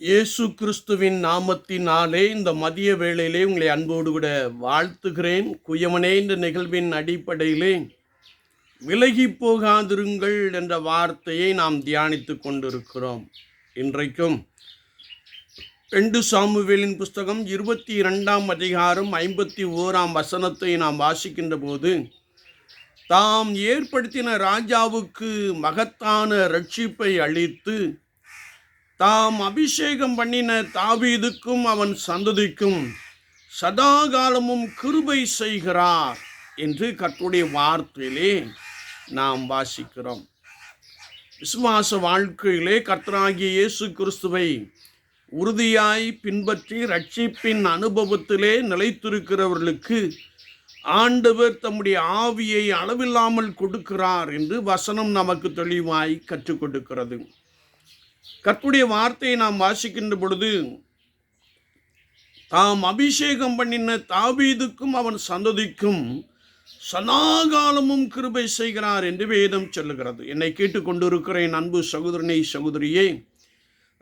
இயேசு கிறிஸ்துவின் நாமத்தினாலே இந்த மதிய வேளையிலே உங்களை அன்போடு கூட வாழ்த்துகிறேன். குயவனே இந்த நிகழ்வின் அடிப்படையிலே விலகி போகாதிருங்கள் என்ற வார்த்தையை நாம் தியானித்து கொண்டிருக்கிறோம். இன்றைக்கும் ரெண்டு சாமுவேலின் புஸ்தகம் இருபத்தி இரண்டாம் அதிகாரம் ஐம்பத்தி ஓராம் வசனத்தை நாம் வாசிக்கின்ற போது தாம் ஏற்படுத்தின ராஜாவுக்கு மகத்தான ரட்சிப்பை அளித்து தாம் அபிஷேகம் பண்ணின தாவீதுக்கும் அவன் சந்ததிக்கும் சதாகாலமும் கிருபை செய்கிறார் என்று கற்றுடைய வார்த்தையிலே நாம் வாசிக்கிறோம். விசுவாச வாழ்க்கையிலே கர்த்தராகிய இயேசு கிறிஸ்துவை உறுதியாய் பின்பற்றி ரட்சிப்பின் அனுபவத்திலே நிலைத்திருக்கிறவர்களுக்கு ஆண்டவர் தம்முடைய ஆவியை அளவில்லாமல் கொடுக்கிறார் என்று வசனம் நமக்கு தெளிவாய் கற்றுக் கொடுக்கிறது. கற்புடைய வார்த்தையை நாம் வாசிக்கின்ற பொழுது தாம் அபிஷேகம் பண்ணின தாபீதுக்கும் அவன் சந்ததிக்கும் சதாகாலமும் கிருபை செய்கிறார் என்று வேதம் சொல்லுகிறது. என்னை கேட்டுக்கொண்டிருக்கிற என் அன்பு சகோதரனை சகோதரியே.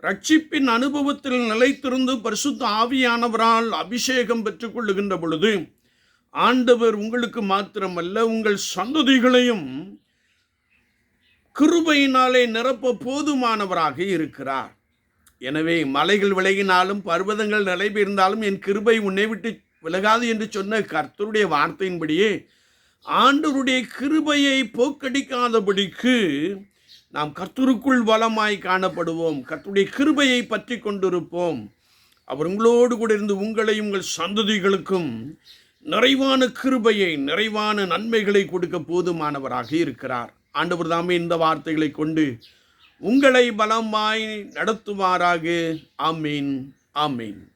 ரட்சிப்பின் அனுபவத்தில் நிலைத்திருந்து பரிசுத்த ஆவியானவரால் அபிஷேகம் பெற்றுக்கொள்ளுகின்ற பொழுது ஆண்டவர் உங்களுக்கு மாத்திரமல்ல உங்கள் சந்ததிகளையும் கிருபையினாலே நிரப்ப போதுமானவராக இருக்கிறார். எனவே மலைகள் விலகினாலும் பர்வதங்கள் நிலைபெயர்ந்தாலும் என் கிருபை உன்னை விட்டு விலகாது என்று சொன்ன கர்த்தருடைய வார்த்தையின்படியே ஆண்டவருடைய கிருபையை போக்கடிக்காதபடிக்கு நாம் கர்த்தருக்குள் வளமாய் காணப்படுவோம். கர்த்தருடைய கிருபையை பற்றி கொண்டிருப்போம். அவர் உங்களோடு கூட இருந்து உங்களை உங்கள் சந்ததிகளுக்கும் நிறைவான கிருபையை நிறைவான நன்மைகளை கொடுக்க போதுமானவராக இருக்கிறார். ஆண்டவர் தாமே இந்த வார்த்தைகளை கொண்டு உங்களை பலமாய் நடத்துவாராக. ஆமீன். ஆமீன்.